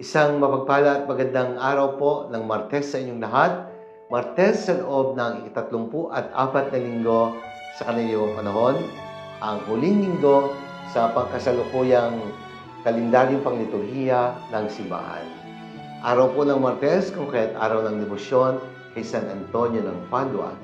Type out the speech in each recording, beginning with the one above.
Isang mapagpala at magandang araw po ng Martes sa inyong lahat. Martes sa loob ng ikatatlumpu at apat na linggo sa kanilang panahon. Ang huling linggo sa pagkasalukuyang kalendaryong pangliturhiya ng simbahan. Araw po ng Martes kung kaya't araw ng debosyon kay San Antonio ng Padua.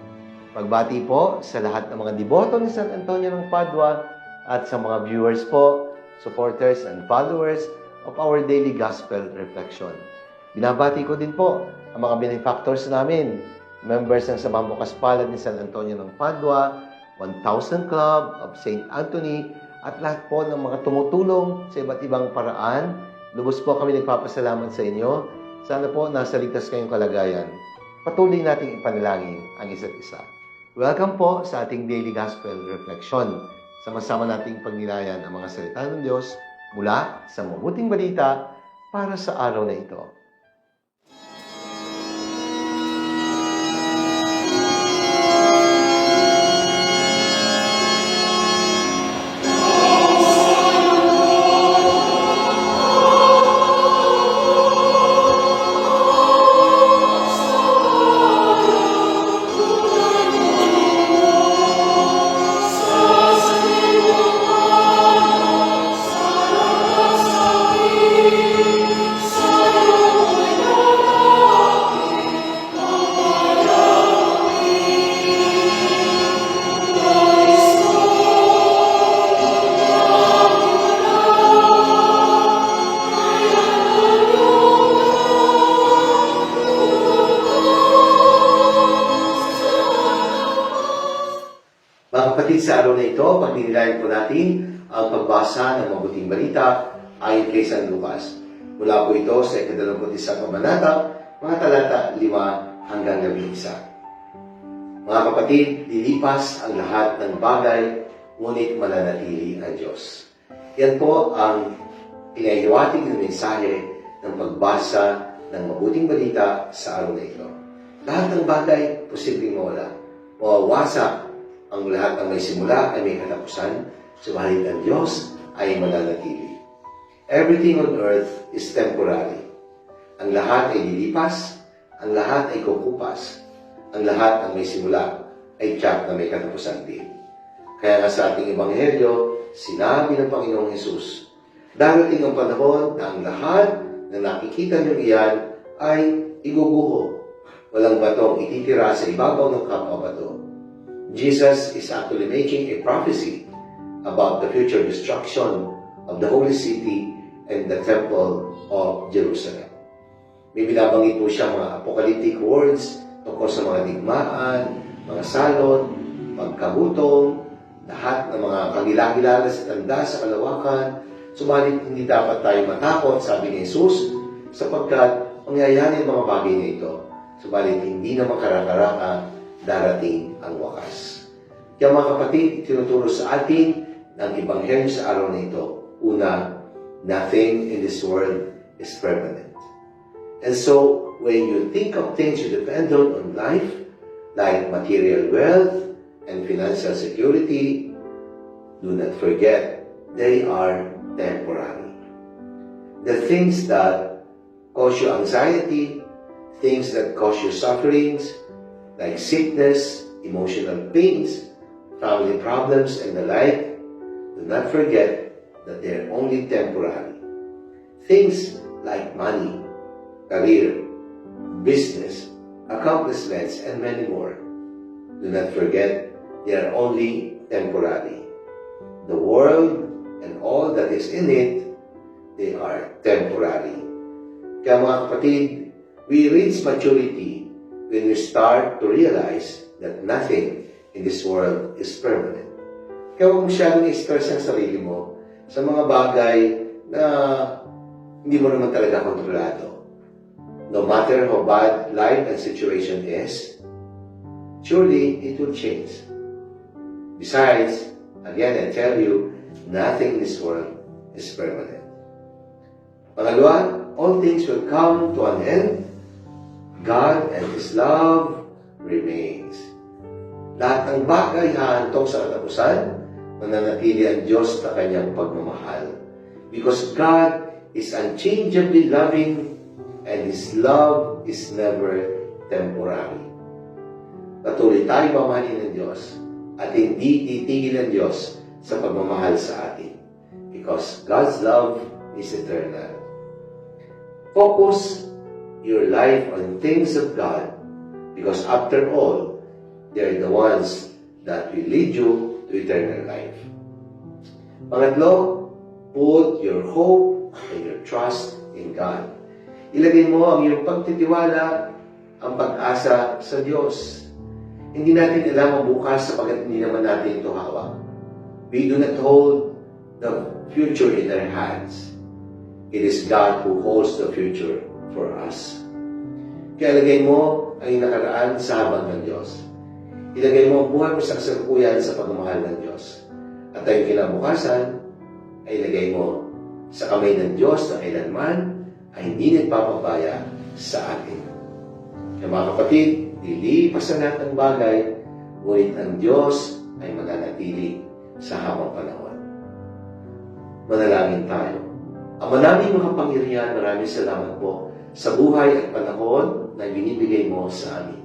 Pagbati po sa lahat ng mga deboto ni San Antonio ng Padua at sa mga viewers po, supporters and followers of our daily gospel reflection. Binabati ko din po ang mga benefactors namin, members ng Sabang Bukas Palad ni San Antonio ng Padua, 1000 Club of St. Anthony, at lahat po ng mga tumutulong sa iba't ibang paraan. Lubos po kami nagpapasalamat sa inyo. Sana po nasa ligtas kayong kalagayan. Patuloy nating ipanalangin ang isa't isa. Welcome po sa ating daily gospel reflection. Sama-sama nating pagnilayan ang mga salita ng Diyos mula sa mabuting balita para sa araw na ito. Mga kapatid, sa araw na ito, pagninilayan po natin ang pagbasa ng mabuting balita ayon kay San Lucas. Mula po ito sa ikadalamput isang kabanata, mga talata 5 hanggang 11. Mga kapatid, lilipas ang lahat ng bagay, ngunit mananatili ang Diyos. Yan po ang inahiwatig ng mensahe ng pagbasa ng mabuting balita sa araw na ito. Lahat ng bagay, posibleng mawala. Mawawasak ang lahat ng may simula ay may katapusan, subalit ang Diyos ay mananatili. Everything on earth is temporary. Ang lahat ay lilipas, ang lahat ay kukupas, ang lahat ng may simula ay tiyak na may katapusan din. Kaya nga sa ating Ebanghelyo, sinabi ng Panginoong Hesus, Darating ang panahon na ang lahat na nakikita niyo iyan ay iguguho. Walang batong ititira sa ibabaw ng kapwa bato. Jesus is actually making a prophecy about the future destruction of the holy city and the temple of Jerusalem. May binabanggit po siya mga apocalyptic words tungkol sa mga digmaan, mga salot, pagkabutong, lahat ng mga kagilagilala sa tanda sa kalawakan. Subalit hindi dapat tayo matakot, sabi ni Jesus, sapagkat mangyayari ang mga bagay na ito. Subalit hindi na makaraka-raka darating ang wakas. Kaya mga kapatid, tinuturo sa atin ng Ebanghelyo sa araw na ito. Una, nothing in this world is permanent. And so, when you think of things you depend on on life, like material wealth and financial security, do not forget they are temporary. The things that cause you anxiety, things that cause you sufferings, like sickness, emotional pains, family problems, and the like, do not forget that they're only temporary. Things like money, career, business, accomplishments, and many more. Do not forget they are only temporary. The world and all that is in it, they are temporary. Kaya mga kapatid, we reach maturity when we start to realize that nothing in this world is permanent. Kaya huwag masyadong i-stress ang sarili mo sa mga bagay na hindi mo naman talaga kontrolado. No matter how bad life and situation is, surely it will change. Besides, again, I tell you, nothing in this world is permanent. Pangalawa, all things will come to an end. God and His love remains. Lahat ng bagay hahantong sa katapusan, mananatili ang Diyos na kanyang pagmamahal. Because God is unchangeably loving and His love is never temporary. Patuloy tayo mamahalin ng Diyos at hindi titigil ang Diyos sa pagmamahal sa atin. Because God's love is eternal. Focus your life on things of God because after all, they're the ones that will lead you to eternal life. Pangatlo, put your hope and your trust in God. Ilagay mo ang iyong pagtitiwala, ang pag-asa sa Diyos. Hindi natin alam ang bukas sapagkat hindi naman natin ito hawak. We do not hold the future in our hands. It is God who holds the future for us. Kaya ilagay mo ang nakaraan sa habang ng Diyos. Ilagay mo ang buhay mo sa kasalukuyan sa pagmamahal ng Diyos. At ang kinabukasan ay ilagay mo sa kamay ng Diyos na kailanman ay hindi nagpapabaya sa atin. Kaya mga kapatid, lilipas ang lahat ng bagay, ngunit ang Diyos ay mananatili sa habang panahon. Manalangin tayo. Ama naming makapangyarihan, maraming salamat po sa buhay at panahon na binibigay mo sa amin.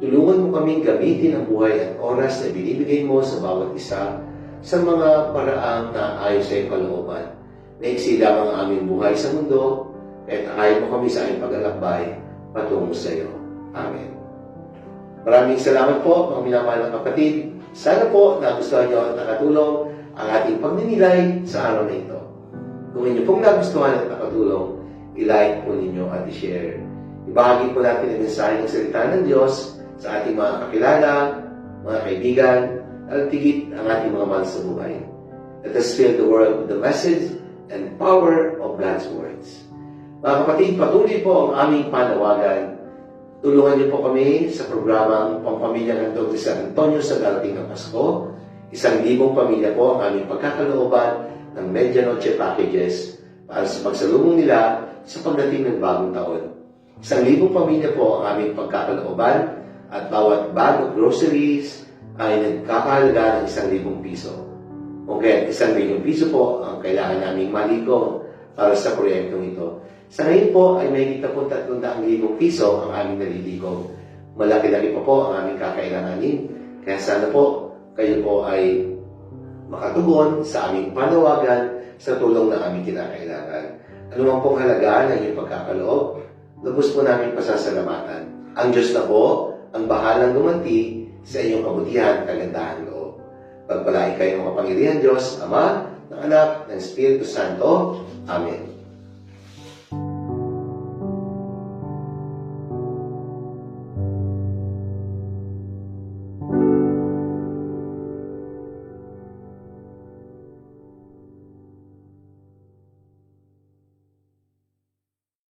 Tulungan mo kaming gamitin ang buhay at oras na binibigay mo sa bawat isa sa mga paraang na ayon sa iyong kalooban. Naiksi lamang ang aming buhay sa mundo, at ayaw mo kami sa aming paglalakbay patungo sa iyo. Amen. Maraming salamat po, mga minamahal na kapatid. Sana po nagustuhan niyo at nakatulong ang ating pagninilay sa araw na ito. Kung inyo pong nagustuhan at nakatulong, i-like po ninyo at i-share. Ibahagi po natin ang mensahe ng salita ng Diyos sa ating mga kakilala, mga kaibigan, at tigit ang ating mga mahal sa buhay. Let us fill the world with the message and power of God's words. Mga kapatid, patuloy po ang aming panawagan. Tulungan niyo po kami sa programang Pampamilya ng Dr. San Antonio sa darating na Pasko. Isang libong pamilya po ang aming pagkakalooban ng Medianoche Packages para sa pagsalubong nila sa pagdating ng bagong taon. Isang libong pamilya po ang aming pagkakalooban at bawat bag groceries ay nagkakahalaga ng isang libong piso. O kaya isang milyong piso po ang kailangan naming maliko para sa proyektong ito. Sa ngayon po ay may kita po 300 libong piso ang aming naliligo. Malaki-laki pa po ang aming kakailanganin. Kaya sana po kayo po ay makatugon sa aming panawagan sa tulong na aming kinakailangan. Ano man pong halaga ng iyong pagkakaloob, lubos po namin pasasalamatan. Ang Diyos na po ang bahalang gumanti sa iyong kabutihan, kagandahan loob. Pagpalain kayo ng kapangyarihan Diyos, Ama, ng Anak, ng Espiritu Santo. Amen.